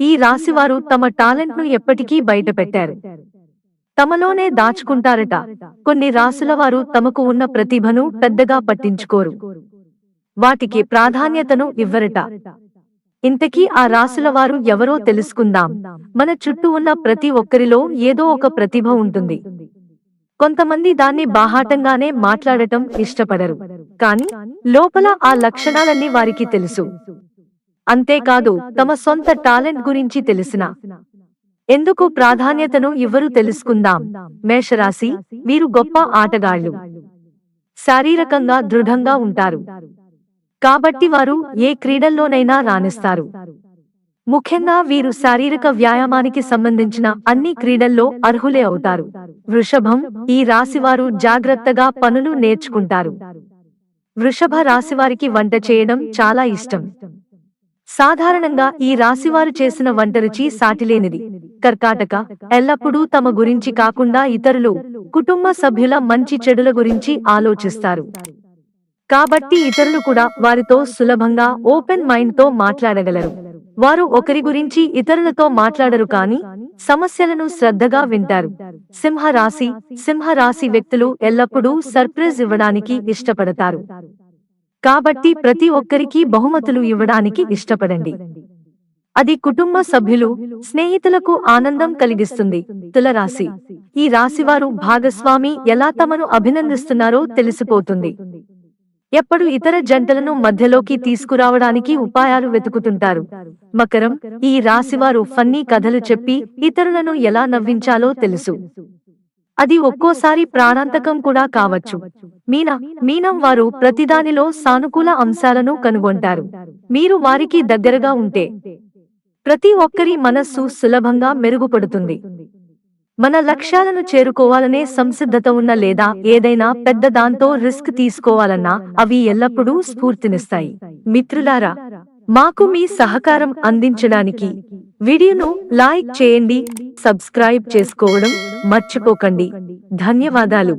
ఈ రాశివారు తమ టాలెంట్ను ఎప్పటికీ బయటపెట్టారు. తమలోనే దాచుకుంటారట. కొన్ని రాసుల వారు తమకు ఉన్న ప్రతిభను పెద్దగా పట్టించుకోరు. వాటికి ప్రాధాన్యతను ఇవ్వరట. ఇంతకీ ఆ రాసుల వారు ఎవరో తెలుసుకుందాం. మన చుట్టూ ఉన్న ప్రతి ఒక్కరిలో ఏదో ఒక ప్రతిభ ఉంటుంది. కొంతమంది దాన్ని బాహాటంగానే మాట్లాడటం ఇష్టపడరు. కాని లోపల ఆ లక్షణాలన్నీ వారికి తెలుసు. అంతేకాదు తమ సొంత టాలెంట్ గురించి తెలిసిన ఎందుకు ప్రాధాన్యతను ఇవ్వరు తెలుసుకుందాం. మేషరాశి వీరు గొప్ప ఆటగాళ్ళు శారీరకంగా దృఢంగా ఉంటారు. కాబట్టి వారు ఏ క్రీడల్లోనైనా రాణిస్తారు. ముఖ్యంగా వీరు శారీరక వ్యాయామానికి సంబంధించిన అన్ని క్రీడల్లో అర్హులే అవుతారు. వృషభం ఈ రాశివారు జాగ్రత్తగా పనులు నేర్చుకుంటారు. వృషభ రాశివారికి వంట చేయడం చాలా ఇష్టం. సాధారణంగా ఈ రాశివారు చేసిన వంట రుచి సాటిలేనిది. కర్కాటక ఎల్లప్పుడూ తమ గురించి కాకుండా ఇతరులు కుటుంబ సభ్యుల మంచి చెడుల గురించి ఆలోచిస్తారు. కాబట్టి ఇతరులు కూడా వారితో సులభంగా ఓపెన్ మైండ్తో మాట్లాడగలరు. వారు ఒకరి గురించి ఇతరులతో మాట్లాడరు కానీ సమస్యలను శ్రద్ధగా వింటారు. సింహరాశి సింహరాశి వ్యక్తులు ఎల్లప్పుడూ సర్ప్రైజ్ ఇవ్వడానికి ఇష్టపడతారు. కాబట్టి ప్రతి ఒక్కరికి బహుమతులు ఇవ్వడానికి ఇష్టపడండి. అది కుటుంబ సభ్యులు స్నేహితులకు ఆనందం కలిగిస్తుంది. తులరాశి. ఈ రాశివారు భాగస్వామి ఎలా తమను అభినందిస్తున్నారో తెలిసిపోతుంది. ఎప్పుడు ఇతర జంటలను మధ్యలోకి తీసుకురావడానికి ఉపాయాలు వెతుకుతుంటారు. మకరం. ఈ రాశివారు ఫన్నీ కథలు చెప్పి ఇతరులను ఎలా నవ్వించాలో తెలుసు. అది ఒక్కోసారి ప్రాణాంతకం కూడా కావచ్చు. మీన మీనం వారు ప్రతిదానిలో సానుకూల అంశాలను కనుగొంటారు. మీరు వారికి దగ్గరగా ఉంటే ప్రతి ఒక్కరి మనస్సు సులభంగా మెరుగుపడుతుంది. మన లక్ష్యాలను చేరుకోవాలనే సంసిద్ధత ఉన్న లేదా ఏదైనా పెద్ద దాంతో రిస్క్ తీసుకోవాలన్నా అవి ఎల్లప్పుడూ స్ఫూర్తినిస్తాయి. మిత్రులారా మాకు మీ సహకారం అందించడానికి వీడియోను లైక్ చేయండి సబ్స్క్రైబ్ చేసుకోవడం మర్చిపోకండి. ధన్యవాదాలు.